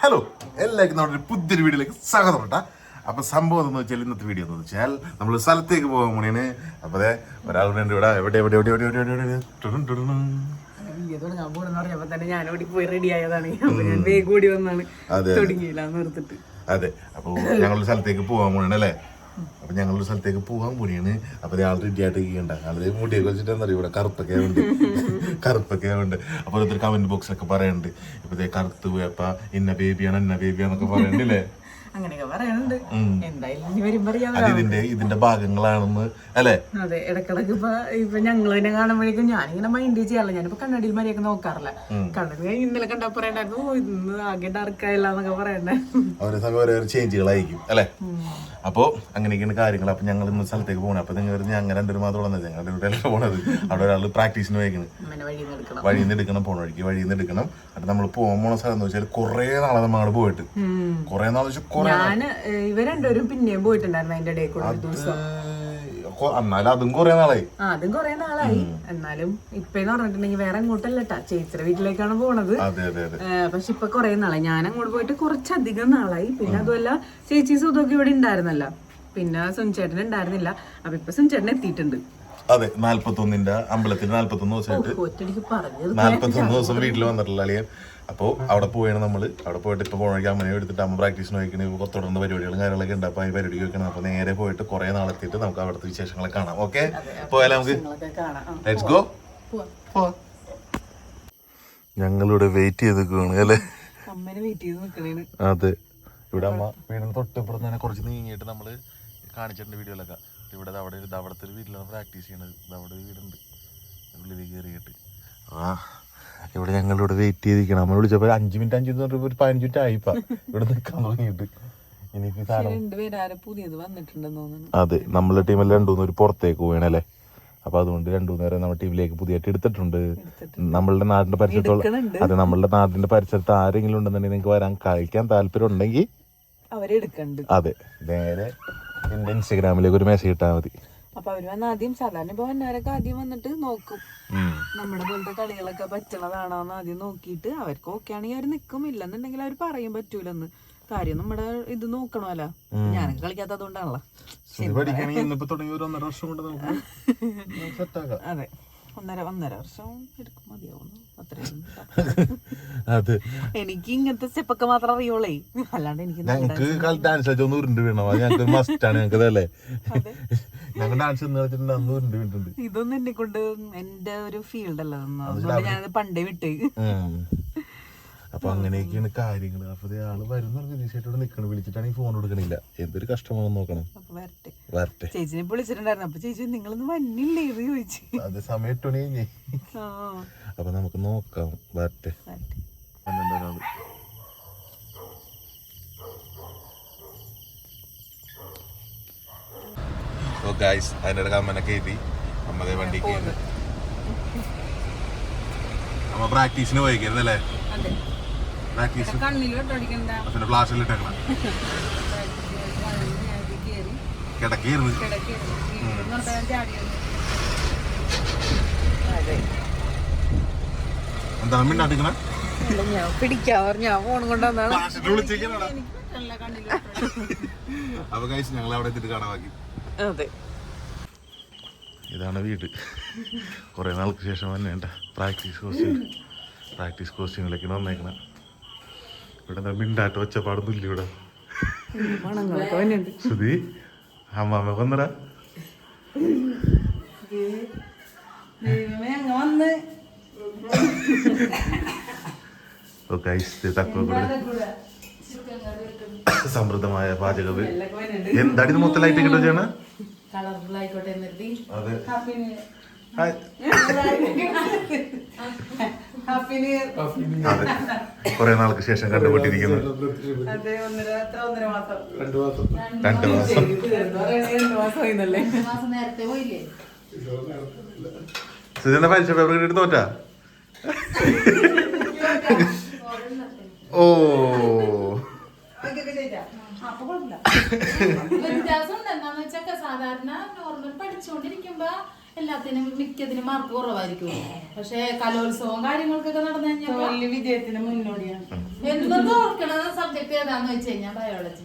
Hello എല്ലാവർക്കും നമ്മുടെ ഒരു പുതിയൊരു വീഡിയോയിലേക്ക് സ്വാഗതം കേട്ടാ അപ്പൊ സംഭവം എന്ന് വെച്ചാൽ ഇന്നത്തെ വീഡിയോ എന്ന് വെച്ചാൽ നമ്മൾ സ്ഥലത്തേക്ക് പോകാൻ മണിയാണ് അപ്പോൾ അതെ ഒരാളുടെ ഉണ്ട്. ഇവിടെ എവിടെ എവിടെ എവിടെ എവിടെ എവിടെ എവിടെ എവിടെ? അതെ. അതെ. അപ്പൊ ഞങ്ങളൊരു സ്ഥലത്തേക്ക് പോകാൻ പോകണേ അല്ലേ? അപ്പൊ ഞങ്ങളൊരു സ്ഥലത്തേക്ക് പോകാൻ പോണിയാണ് അപ്പൊ ആൾ റെഡി ആയിട്ട് ഇരിക്കണ്ട. അയാളെ മുടിയൊക്കെ വെച്ചിട്ടാണെന്ന് എന്താ ഇവിടെ കറുപ്പൊക്കെ ഉണ്ട്. കറുപ്പൊക്കെ ഉണ്ട്. അപ്പൊ ഓരോരുത്തർ കമന്റ് ബോക്സിലൊക്കെ പറയുന്നുണ്ട് ഇപ്പൊ ദേ കറുത്ത് പോയപ്പ ഇന്ന ബേബിയാണ് ഇന്ന ബേബിയാന്നൊക്കെ പറയുന്നുണ്ടല്ലേ അങ്ങനെയൊക്കെ പറയാനുണ്ട്. എന്തായാലും ഇനി വരുമ്പോ ഇതിന്റെ ഇതിന്റെ ഭാഗങ്ങളാണെന്ന് അല്ലേ? അതെ ഇടക്കിടക്ക് ഇപ്പൊ ഇപ്പൊ ഞങ്ങൾ തന്നെ കാണുമ്പോഴേക്കും ഞാനിങ്ങനെ മൈൻഡ് ചെയ്യാറില്ല. ഞാനിപ്പോ കണ്ണടിയിൽ മരിയൊക്കെ നോക്കാറില്ല. കണ്ണടി ഇന്നലെ കണ്ടാ പറയണ്ടായിരുന്നു "ഓ, ഇന്ന് ആകെ ഡാർക്കായില്ല എന്നൊക്കെ പറയണ്ടേ. ഓരോ സമയം ഓരോ ചേഞ്ചുകളായിരിക്കും അല്ലേ? അപ്പോ അങ്ങനെയൊക്കെയാണ് കാര്യങ്ങൾ അപ്പൊ ഞങ്ങൾ ഇന്ന് സ്ഥലത്തേക്ക് പോകണം അപ്പൊ നിങ്ങൾ ഞങ്ങൾ രണ്ടൊരു മാത്രം വന്നത് ഞങ്ങൾ പോണത്. അവിടെ ഒരാൾ പ്രാക്ടീസിന് വയ്ക്കുന്നത് വഴിയിൽ നിന്ന് എടുക്കണം പോണ വഴിക്ക് വഴിയിൽ നിന്ന് എടുക്കണം. എന്നിട്ട് നമ്മൾ പോകാൻ പോണ സ്ഥലം എന്ന് വെച്ചാൽ കുറേ നാളെ നമ്മൾ അവിടെ പോയിട്ട്. കുറേ നാൾ കുറേ ഞാൻ ഇവ രണ്ടുപേരും പിന്നെയും പോയിട്ടുണ്ടായിരുന്നു അതിന്റെ ഇടയിൽ കൂടെ ഒരു ദിവസം. എന്നാലും അതും കൊറേ നാളായി. ആ അതും കൊറേ നാളായി. എന്നാലും ഇപ്പന്ന് പറഞ്ഞിട്ടുണ്ടെങ്കിൽ വേറെ അങ്ങോട്ടല്ല ട്ടാ ചേച്ചിയുടെ വീട്ടിലേക്കാണ് പോണത്. പക്ഷെ ഇപ്പൊ കൊറേ നാളായി. ഞാൻ അങ്ങോട്ട് പോയിട്ട് കുറച്ചധികം നാളായി. പിന്നെ അതുമല്ല ചേച്ചി സുതൊക്കെ ഇവിടെ ഉണ്ടായിരുന്നല്ല. പിന്നെ സുൻചേട്ടൻ ഉണ്ടായിരുന്നില്ല. അപ്പൊ ഇപ്പൊ സുൻചേട്ടൻ എത്തിയിട്ടുണ്ട്. അതെ നാല്പത്തൊന്നിന്റെ അമ്പലത്തിൽ നാല്പത്തൊന്ന് ദിവസമായിട്ട് നാല്പത്തൊന്ന് ദിവസം വീട്ടിൽ വന്നിട്ടുള്ള അളിയൻ. അപ്പോൾ അവിടെ പോയാണ് നമ്മൾ അവിടെ പോയിട്ട് ഇപ്പോൾ പോകണമെങ്കിൽ അമ്മനെ എടുത്തിട്ട് അമ്മ പ്രാക്ടീസിന് വയ്ക്കണേ ഇപ്പോൾ തുടർന്ന് പരിപാടികളും കാര്യങ്ങളൊക്കെ ഉണ്ട്. അപ്പോൾ ഈ പരിപാടിക്ക് വെക്കണം. അപ്പോൾ നേരെ പോയിട്ട് കുറേ നാളെത്തിയിട്ട് നമുക്ക് അവിടുത്തെ വിശേഷങ്ങളെ കാണാം. ഓക്കെ പോയാലോ നമുക്ക് ലെറ്റ്സ് ഗോ. ഞങ്ങളിവിടെ വെയിറ്റ് ചെയ്ത് നിൽക്കുകയാണ് അല്ലേ അതെ. ഇവിടെ അമ്മ വീടിന് തൊട്ടിപ്പുറത്ത് തന്നെ കുറച്ച് നീങ്ങിയിട്ട് നമ്മൾ കാണിച്ചിട്ടുണ്ട് വീഡിയോയിലൊക്കെ ഇവിടെ അവിടെ ഒരു- അവിടുത്തെ ഒരു വീട്ടിലാണ് പ്രാക്ടീസ് ചെയ്യണത്. അവിടെ ഒരു വീടുണ്ട്. ഉള്ളിലേക്ക് കയറിയിട്ട്. ആ ഇവിടെ ഞങ്ങളിവിടെ വെയിറ്റ് ചെയ്തിരിക്കണം. നമ്മൾ വിളിച്ചപ്പോൾ അഞ്ച് മിനിറ്റ് അഞ്ച് മിനിറ്റ് പറഞ്ഞപ്പോൾ ഒരു പതിനഞ്ച് മിനിറ്റ് ആയിപ്പാ. ഇവിടെ നിൽക്കാൻ തുടങ്ങിയിട്ട്. എനിക്ക് അതെ നമ്മളെ ടീമിൽ രണ്ടു മൂന്ന് ഒരു പുറത്തേക്ക് പോകണല്ലേ അപ്പൊ അതുകൊണ്ട് രണ്ടു നേരം നമ്മുടെ ടീമിലേക്ക് പുതിയായിട്ട് എടുത്തിട്ടുണ്ട്. നമ്മളുടെ നാടിന്റെ പരിസരത്തോളം അതെ നമ്മളുടെ നാടിന്റെ പരിസരത്ത് ആരെങ്കിലും ഉണ്ടെന്നുണ്ടെങ്കിൽ നിങ്ങൾക്ക് വരാൻ കഴിക്കാൻ താല്പര്യം ഉണ്ടെങ്കിൽ അവരെടുക്കണ്ട്. അതെ നേരെ എന്റെ ഇൻസ്റ്റഗ്രാമിലേക്ക് ഒരു മെസ്സേജ് ഇട്ടാൽ മതി. അപ്പൊ അവർ വന്ന് ആദ്യം സാധാരണ ഇപ്പൊ വന്നവരൊക്കെ ആദ്യം വന്നിട്ട് നോക്കും. നമ്മുടെ പോലത്തെ കളികളൊക്കെ പറ്റണതാണോന്ന് ആദ്യം നോക്കിയിട്ട് അവർക്ക് ഓക്കെ ആണെങ്കിൽ അവർ നിൽക്കും ഇല്ലെന്നുണ്ടെങ്കിൽ അവർ പറയും പറ്റൂലെന്ന്. കാര്യം നമ്മുടെ ഇത് നോക്കണമല്ലോ. ഞാനൊക്കെ കളിക്കാത്തതുകൊണ്ടാണല്ലോ ഇത് പഠിക്കണമെങ്കിൽ ഇന്നിപ്പോ തുടങ്ങി ഒരു ഒന്നര വർഷം കൊണ്ട് നമുക്ക് സെറ്റാക്കാം അതെ. ഒന്നര ഒന്നര വർഷം എടുക്കും മതിയാവുന്നു. അതെ. എനിക്ക് ഇങ്ങനത്തെ സ്റ്റെപ്പൊക്കെ മാത്രം അറിയോളേ അല്ലാണ്ട് എനിക്ക് ഞങ്ങക്ക് ഡാൻസ് കളിച്ച ഒന്ന് ഉരുണ്ട് വീണോ ഞങ്ങൾക്ക് മസ്റ്റ് ആണ് ഞങ്ങൾക്ക് അതല്ലേ ഞങ്ങൾ ഡാൻസ് ഇന്ന് കളിച്ചിട്ടുണ്ട് അന്ന് ഉരുണ്ട് വീണിട്ടുണ്ട്. ഇതൊന്നും എന്നെ കൊണ്ട് എന്റെ ഒരു ഫീൽഡ് അല്ല ഞാനത് പണ്ടേ വിട്ട്. അപ്പൊ അങ്ങനെയൊക്കെയാണ് കാര്യങ്ങൾ അപ്പൊ ആൾ വരുന്ന തീർച്ചയായിട്ടും നിക്കണം. വിളിച്ചിട്ടാണ് ഈ ഫോൺ എടുക്കണില്ല എന്തൊരു കഷ്ടമാണെന്ന് നോക്കണം. വരട്ടെ. ചേച്ചിനെ വിളിച്ചിട്ടുണ്ടായിരുന്നു. അപ്പൊ ചേച്ചി നിങ്ങളൊന്നും വന്നില്ലേ ഇത് ചോദിച്ചു. അത് സമയം എട്ട് മണി അപ്പൊ നമുക്ക് നോക്കാം. വരട്ടെ. വരട്ടെ. പന്ത്രണ്ട് ഓ ഗായ്സ് അതിന്റെ അമ്മനൊക്കെ അമ്മനെ എഴുതി അമ്മതേ വണ്ടി കയറി അമ്മ പ്രാക്ടീസിന് പോയിക്കരുതല്ലേ പ്രാക്ടീസ് പിന്നെ ഫ്ലാഷിൽ ഇട്ടേക്കണം. കിടക്കിയിരുന്നു എന്താ മിണ്ടാട്ടിക്കണ ഞാൻ പിടിക്കാൻ ഫോൺ കൊണ്ടുവന്നാണ് അപ്പൊ ഞങ്ങൾ അവിടെ അതെ. ഇതാണ് വീട്. കുറേ നാൾക്ക് ശേഷം തന്നെ പ്രാക്ടീസ് കോസ്റ്റ്യൂം പ്രാക്ടീസ് കോസ്റ്റ്യൂമിലേക്ക് വന്നേക്കണം. ഇവിടെ മിണ്ടാട്ട് ഒച്ചപ്പാടൊന്നും ഇല്ല ഇവിടെ ശ്രുതി അമ്മാമ്മ കൂടെ. സമൃദ്ധമായ പാചകം എന്താടി ഇത് മൊത്തമായിട്ട് കിട്ടുക ചെയ്യണ കളർഫുൾ ആയിക്കോട്ടെ അതെ. Happy new hi. Happy new year അതെ. കുറെ നാൾക്ക് ശേഷം കണ്ടുപിട്ടിരിക്കുന്നു അതെ ഒന്നര ഒന്നര മാസം. രണ്ട് മാസം. രണ്ട് മാസം. ആയിരുന്നല്ലേ മാസം നേരത്തെ പോയില്ലേ? സുധീന്റെ പരീക്ഷ പേപ്പർ കിട്ടിയിട്ട് തോറ്റാ? ഓ. വ്യത്യാസം വെച്ചാൽ സാധാരണ നോർമൽ പഠിച്ചുകൊണ്ടിരിക്കുമ്പോ എല്ലാത്തിനും മിക്കതിനും മാർക്ക് കുറവായിരിക്കും. പക്ഷെ കലോത്സവം കാര്യങ്ങൾക്കൊക്കെ നടന്നു കഴിഞ്ഞാൽ വലിയ വിജയത്തിന് മുന്നോടിയാണ്. എന്നും ഓർക്കണ? സബ്ജക്ട് ഏതാന്ന് വെച്ച് കഴിഞ്ഞാൽ ബയോളജി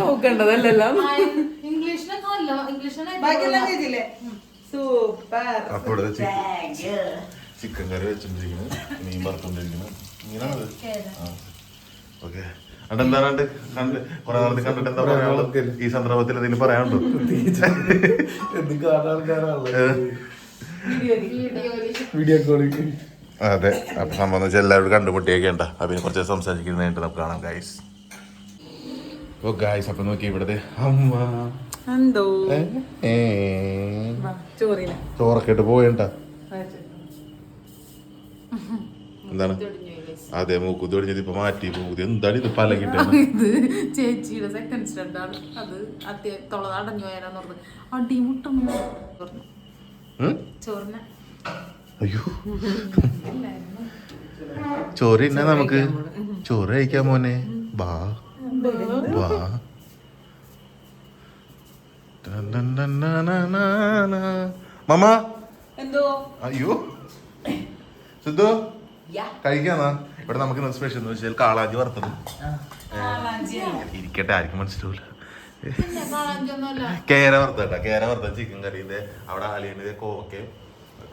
നോക്കേണ്ടതല്ലല്ലോ. ഇംഗ്ലീഷിനൊക്കെ അല്ല. ഇംഗ്ലീഷിനെ സൂപ്പർ അപ്പോൾ ചിക്കൻ കറി വെച്ചോണ്ടിരിക്കുന്നു മീൻ വറുത്തോണ്ടിരിക്കുന്നു ഇങ്ങനെയാണത്. ഓക്കെ. അതെന്താണ്ട് കണ്ട്? കുറെ നാളത്തിൽ കണ്ടിട്ട് എന്താ പറയാനുള്ളത് ഈ സന്ദർഭത്തിൽ എന്തെങ്കിലും പറയാനുണ്ടോ? Video calling. അതെ. അപ്പൊ സംഭവം എന്ന് വെച്ചാൽ എല്ലാവരും കണ്ടുമുട്ടിയൊക്കെ അതിനെ കുറച്ച് സംസാരിക്കുന്നതായിട്ട് നമുക്ക് കാണാം ഗൈസ് ഓ ഗൈസ് അപ്പൊ നോക്കി ഇവിടുത്തെ അമ്മ. ചോറൊക്കെ ഇട്ട് പോയണ്ട എന്താണ്? അതെ മൂക്കുത്തി ഒടിഞ്ഞത് ഇപ്പൊ മാറ്റി മൂക്കുത്തി എന്താണ് ഇത് പല ഇത് ചേച്ചിയുടെ സെക്കൻഡ് സ്റ്റാൻഡ് ആണ് അത് അത്യ തൊള്ളത് അടഞ്ഞു പോയാലെന്ന് പറഞ്ഞു. അടിമുട്ടം ചോറിന്. അയ്യോ. ചോറ് തിന്നാ നമുക്ക്? ചോറ് കഴിക്കാൻ മോനെ? ബാ ബാ. മമ്മ എന്തോ? അയ്യോ. സിദ്ധു കഴിക്കാന്നാ? ഇവിടെ നമുക്ക് സ്പെഷ്യൽ എന്ന് വെച്ചാൽ കാളാജി വറുത്തത്. ഇരിക്കട്ടെ ആർക്കും മനസ്സിലാവില്ല കേര വറുത്തട്ടാ കേര വറുത്ത ചിക്കൻ കറിന്റെ അവിടെ അലിയണത് കോക്കെ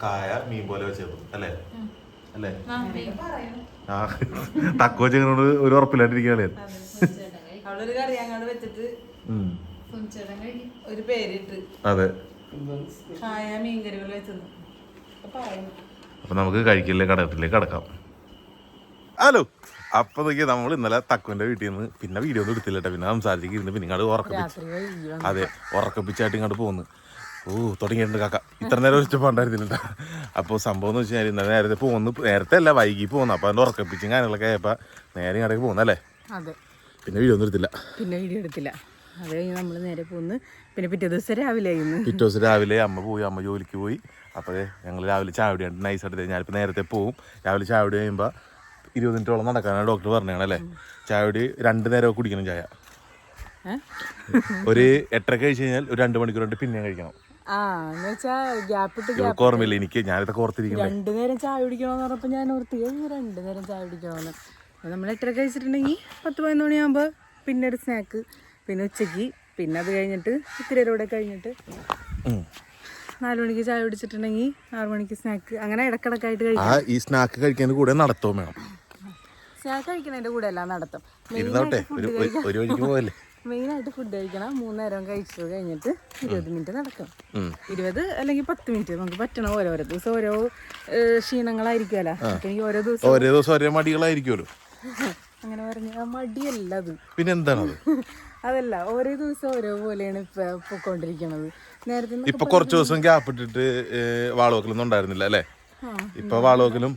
കായ മീൻ പോലെ വെച്ചത് അല്ലേ? അല്ലേ? ആ തക്കോ ചിക്കനോട് ഒരു ഉറപ്പില്ലാണ്ടിരിക്കുകയാണ് അവളൊരു കറി അങ്ങോട്ട് വെച്ചിട്ട് ഒരു പേരിട്ട് അതെ. കായ മീൻകറികൾ വെച്ചത്. പറയുന്നു അപ്പൊ നമുക്ക് കഴിക്കലിലെ കടകത്തിലേക്ക് കടക്കാം. ഹലോ. അപ്പൊ നോക്കിയാൽ നമ്മൾ ഇന്നലെ തക്കുവിന്റെ വീട്ടിൽ നിന്ന് പിന്നെ വീഡിയോ ഒന്നും എടുത്തില്ല ട്ടോ. പിന്നെ സംസാരിച്ചിരുന്നു ഇരുന്ന് പിന്നെ ഇങ്ങോട്ട് ഉറക്കപ്പിച്ച്. അതെ ഉറക്കപ്പിച്ചായിട്ട് ഇങ്ങോട്ട് പോകുന്നു ഓ തുടങ്ങിയിട്ടുണ്ട് കാക്ക. ഇത്ര നേരം വെച്ച് പണ്ടായിരുന്നില്ല അപ്പോൾ സംഭവം എന്ന് വെച്ച് കഴിഞ്ഞാൽ ഇന്നലെ നേരത്തെ പോകുന്നു നേരത്തെ അല്ല വൈകി പോകുന്നു അപ്പോൾ അതിന്റെ ഉറക്കപ്പിച്ചും കാര്യങ്ങളൊക്കെ ആയപ്പോൾ നേരെ ഇങ്ങോട്ടേക്ക് പോകുന്നല്ലേ അതെ. പിന്നെ വീഡിയോ ഒന്നും എടുത്തില്ല. പിന്നെ വീഡിയോ എടുത്തില്ല. അത് കഴിഞ്ഞ് നമ്മൾ നേരെ പോന്ന്. പിന്നെ പിറ്റേ ദിവസം രാവിലെ ആയിരുന്നു പിറ്റേ ദിവസം രാവിലെ അമ്മ പോയി. അമ്മ ജോലിക്ക് പോയി. അപ്പോൾ ഞങ്ങൾ രാവിലെ ചായ ഉണ്ട് നൈസ് എടുത്ത് ഞാനിപ്പോൾ നേരത്തെ പോവും. രാവിലെ ചായ കുടി കഴിയുമ്പോൾ ഇരുപത് മിനിറ്റോളം നടക്കാനാണ് ഡോക്ടർ പറഞ്ഞതാണ് അല്ലേ? ചായ കുടി രണ്ട് നേരം കുടിക്കണം ചായ. ഒരു എട്ടര കഴിച്ച് കഴിഞ്ഞാൽ ഒരു രണ്ട് മണിക്കൂർ കൊണ്ട് പിന്നെ കഴിക്കണം. ഓർമ്മയില്ല എനിക്ക് ഞാനിതൊക്കെ ഓർത്തിരിക്കുന്നു രണ്ടു നേരം ചായ കുടിക്കണമെന്ന് പറഞ്ഞപ്പോൾ ഞാൻ ഓർത്തി "ഏയ് രണ്ടു നേരം ചായ കുടിക്കണമെന്ന് നമ്മൾ എട്ടര കഴിച്ചിട്ടുണ്ടെങ്കിൽ പത്ത് പതിനൊന്ന് മണിയാകുമ്പോൾ പിന്നെ ഒരു സ്നാക്ക് പിന്നെ ഉച്ചയ്ക്ക് പിന്നെ അത് കഴിഞ്ഞിട്ട് ഇത്തിരി കൂടെ കഴിഞ്ഞിട്ട് നാല് മണിക്ക് ചായ കുടിച്ചിട്ടുണ്ടെങ്കിൽ ആറു മണിക്ക് സ്നാക്ക് അങ്ങനെ ഇടക്കിടക്കായിട്ട് കഴിക്കും. ഈ സ്നാക്ക് കഴിക്കുന്നതിന് കൂടെ നടത്തവും വേണം. സ്നാക്ക് കഴിക്കുന്നതിന്റെ കൂടെ എല്ലാം നടത്തും. മെയിനായിട്ട് ഫുഡ് കഴിക്കണം. മൂന്നേരം കഴിച്ചു കഴിഞ്ഞിട്ട് ഇരുപത് മിനിറ്റ് നടക്കും. ഇരുപത് അല്ലെങ്കിൽ പത്ത് മിനിറ്റ് നമുക്ക് പറ്റണം ഓരോരോ ദിവസം ഓരോ ക്ഷീണങ്ങളായിരിക്കുമല്ലോ എനിക്ക് ഓരോ ദിവസം ഓരോ ദിവസം ഒരേ മടികളായിരിക്കുമല്ലോ അങ്ങനെ പറഞ്ഞ മടിയല്ല അത്. പിന്നെ എന്താണത്? അതല്ല ഓരോ ദിവസം ഓരോ പോലെയാണ് ഇപ്പൊ പൊക്കോണ്ടിരിക്കണത്. നേരത്തെ ഇപ്പൊ കുറച്ച് ദിവസം ഗ്യാപ്പ് ഇട്ടിട്ട് വാളവക്കലൊന്നും ഉണ്ടായിരുന്നില്ല അല്ലേ? ഇപ്പൊ വാളവക്കലും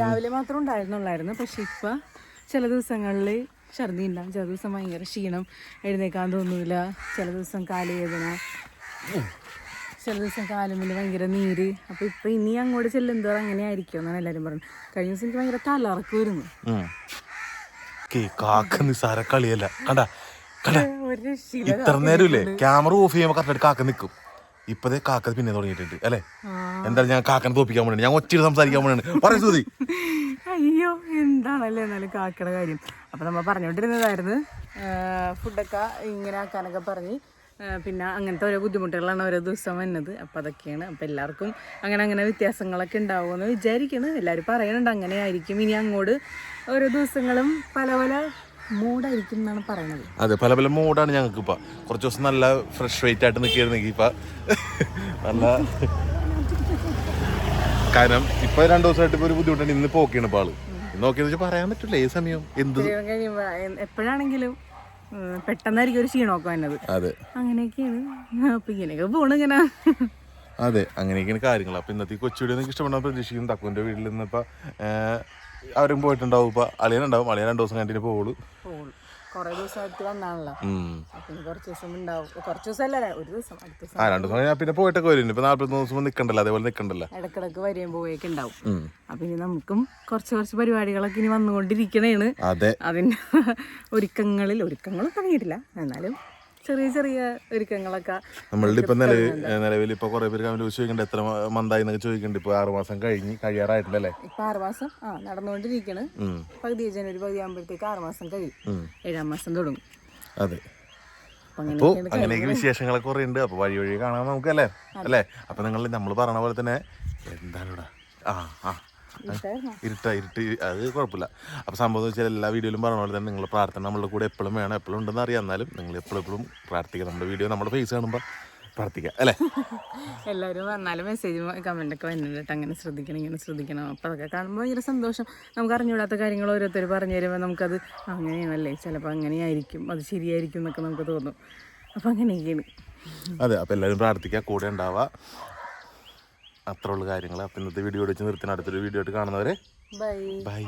രാവിലെ മാത്രം ഉണ്ടായിരുന്നുള്ളായിരുന്നു പക്ഷെ ഇപ്പൊ ചില ദിവസങ്ങളിൽ ഛർദി ഉണ്ടാകും ചില ദിവസം ഭയങ്കര ക്ഷീണം എഴുന്നേക്കാൻ തോന്നൂല ചില ദിവസം കാലുവേദന ചില ദിവസം കാലുമ്പിൽ ഭയങ്കര നീര്. അപ്പൊ ഇപ്പൊ ഇനി അങ്ങോട്ട് ചെല്ലുന്തോ അങ്ങനെ ആയിരിക്കും എന്നാണ് എല്ലാരും പറഞ്ഞു കഴിഞ്ഞ ദിവസം എനിക്ക് ഭയങ്കര തലറക്കുമായിരുന്നു കാക്ക നിസാര കളിയല്ല. കണ്ട ഇത്ര നേരമില്ലേ? ക്യാമറ ഓഫ് ചെയ്യുമ്പോൾ കറക്റ്റ് കാക്ക നിൽക്കും ഇപ്പതേ കാക്ക പിന്നെ തുടങ്ങിയിട്ടുണ്ട് അല്ലേ? എന്തായാലും ഞാൻ കാക്കനെ തോപ്പിക്കാൻ വേണ്ടി ഞാൻ ഒച്ചയിൽ സംസാരിക്കാൻ വേണ്ടി പറയാ സൂതി അയ്യോ എന്താണല്ലേ എന്നാലും കാക്കയുടെ കാര്യം. അപ്പം നമ്മൾ പറഞ്ഞുകൊണ്ടിരുന്നതായിരുന്നു ഫുഡൊക്കെ ഇങ്ങനെ ആക്കാനൊക്കെ പറഞ്ഞ് പിന്നെ അങ്ങനത്തെ ഓരോ ബുദ്ധിമുട്ടുകളാണ് ഓരോ ദിവസം വന്നത്. അപ്പം അതൊക്കെയാണ്. അപ്പം എല്ലാവർക്കും അങ്ങനെ അങ്ങനെ വ്യത്യാസങ്ങളൊക്കെ ഉണ്ടാവുമെന്ന് വിചാരിക്കുന്നു എല്ലാവരും പറയുന്നുണ്ട് അങ്ങനെ ആയിരിക്കും ഇനി അങ്ങോട്ട് ഓരോ ദിവസങ്ങളും പല പല എന്നാണ് പറയുന്നത്. അതെ പല പല മൂഡാണ് ഞങ്ങൾക്ക് ഇപ്പൊ കുറച്ച് ദിവസം നല്ല ഫ്രഷ് വെയിറ്റ് ആയിട്ട് നിൽക്കുകയായിരുന്നെങ്കിൽ ഇപ്പൊ നല്ല കാരണം ഇപ്പൊ രണ്ടു ദിവസമായിട്ട് ഇപ്പൊ ഒരു ബുദ്ധിമുട്ടുണ്ട്. ഇന്ന് പോക്കിയാണ് ഇപ്പൊ ആൾ. നോക്കിയെന്ന് വെച്ചാൽ പറയാൻ പറ്റില്ല ഏത് സമയം എന്ത് എപ്പോഴാണെങ്കിലും പെട്ടെന്നായിരിക്കും ഒരു ക്ഷീണമൊക്കെ വന്നത് അതെ. അങ്ങനെയൊക്കെയാണ്. അപ്പം ഇങ്ങനെയൊക്കെ പോണു ഇങ്ങനെ. അതെ അങ്ങനെയൊക്കെയാണ് കാര്യങ്ങൾ അപ്പൊ ഇന്നത്തെ കൊച്ചുകൂടി നിങ്ങൾക്ക് ഇഷ്ടപ്പെടാൻ പ്രതീക്ഷിക്കും തക്കുവിന്റെ വീട്ടിൽ നിന്ന് ഇപ്പൊ അവരും പോയിട്ടുണ്ടാവും. ഇപ്പൊ അളിയനുണ്ടാവും അളിയൻ രണ്ടു ദിവസം കണ്ടിട്ട് പോവുള്ളൂ. കുറേ ദിവസമായിട്ട് വന്നാണല്ലോ. ഉം. അപ്പം കുറച്ച് ദിവസം ഉണ്ടാവും. കുറച്ച് ഒരു ദിവസം അടുത്ത ദിവസം. ആ രണ്ടു ദിവസം കഴിഞ്ഞാൽ പിന്നെ പോയിട്ടൊക്കെ വരും. ഇപ്പൊ നാല്പത്തൊന്ന് ദിവസം നിൽക്കണ്ടല്ലോ അതേപോലെ നിൽക്കണ്ടല്ലോ ഇടക്കിടക്ക് വരെയും പോവുകയൊക്കെ ഉണ്ടാവും. അപ്പൊ അപ്പം ഇനി നമുക്കും കുറച്ച് കുറച്ച് പരിപാടികളൊക്കെ ഇനി വന്നുകൊണ്ടിരിക്കണേണ്. അതെ. അതിന്റെ ഒരുക്കങ്ങളിൽ ഒരുക്കങ്ങളും തുടങ്ങിയിട്ടില്ല എന്നാലും ചെറിയ ചെറിയ ഒരുക്കങ്ങളൊക്കെ നമ്മളുടെ ഇപ്പൊ നിലവിൽ നിലവിൽ ഇപ്പൊ കുറെ പേര് കമന്റ് ചോദിക്കുന്നുണ്ട് എത്ര മന്തായി എന്നൊക്കെ ചോദിക്കുന്നുണ്ട്. ഇപ്പൊ ആറുമാസം കഴിഞ്ഞ് കഴിയാറായിട്ടില്ലല്ലേ ഇപ്പൊ ആറുമാസം ആ നടന്നുകൊണ്ടിരിക്കണ്. പകുതി ജനുവരി പകുതി ആകുമ്പോഴത്തേക്ക് ആറുമാസം കഴിയും. ഏഴാം മാസം തുടങ്ങും. അതെ. അങ്ങനെയൊക്കെ വിശേഷങ്ങളൊക്കെ കുറെ ഉണ്ട്. അപ്പൊ വഴി വഴി കാണാൻ നമുക്ക് അല്ലേ? അപ്പൊ നിങ്ങൾ നമ്മൾ പറഞ്ഞ പോലെ തന്നെ എന്താണ് ഇവിടെ ആ ആ? ഇരുട്ട ഇരുട്ട്. അത് കുഴപ്പമില്ല. അപ്പോൾ സംഭവം എന്ന് വെച്ചാൽ എല്ലാ വീഡിയോയിലും പറഞ്ഞ പോലെ തന്നെ നിങ്ങൾ പ്രാർത്ഥന നമ്മളുടെ കൂടെ എപ്പോഴും വേണം എപ്പോഴും ഉണ്ടെന്ന് അറിയാം. എന്നാലും നിങ്ങൾ എപ്പോഴും എപ്പോഴും പ്രാർത്ഥിക്കുക. നമ്മുടെ വീഡിയോ നമ്മുടെ ഫേസ് കാണുമ്പോൾ പ്രാർത്ഥിക്കാം അല്ലേ? എല്ലാവരും വന്നാലും മെസ്സേജ് കമന്റ് ഒക്കെ വരുന്നുണ്ട് അങ്ങനെ ശ്രദ്ധിക്കണം ഇങ്ങനെ ശ്രദ്ധിക്കണം. അപ്പോൾ അതൊക്കെ കാണുമ്പോൾ ഭയങ്കര സന്തോഷം. നമുക്ക് അറിഞ്ഞുകൂടാത്ത കാര്യങ്ങൾ ഓരോരുത്തർ പറഞ്ഞു തരുമ്പോൾ നമുക്കത് അങ്ങനെയാണല്ലേ? ചിലപ്പോൾ അങ്ങനെയായിരിക്കും. അത് ശരിയായിരിക്കും എന്നൊക്കെ നമുക്ക് തോന്നും. അപ്പോൾ അങ്ങനെയൊക്കെയാണ്. അതെ അപ്പോൾ എല്ലാവരും പ്രാർത്ഥിക്കുക. കൂടെ ഉണ്ടാവുക. അത്ര ഉള്ള കാര്യങ്ങൾ അപ്പോൾ ഇന്നത്തെ വീഡിയോ വെച്ച് നിർത്തണം അടുത്തൊരു വീഡിയോ ആയിട്ട് കാണുന്നവരെ ബൈ ബൈ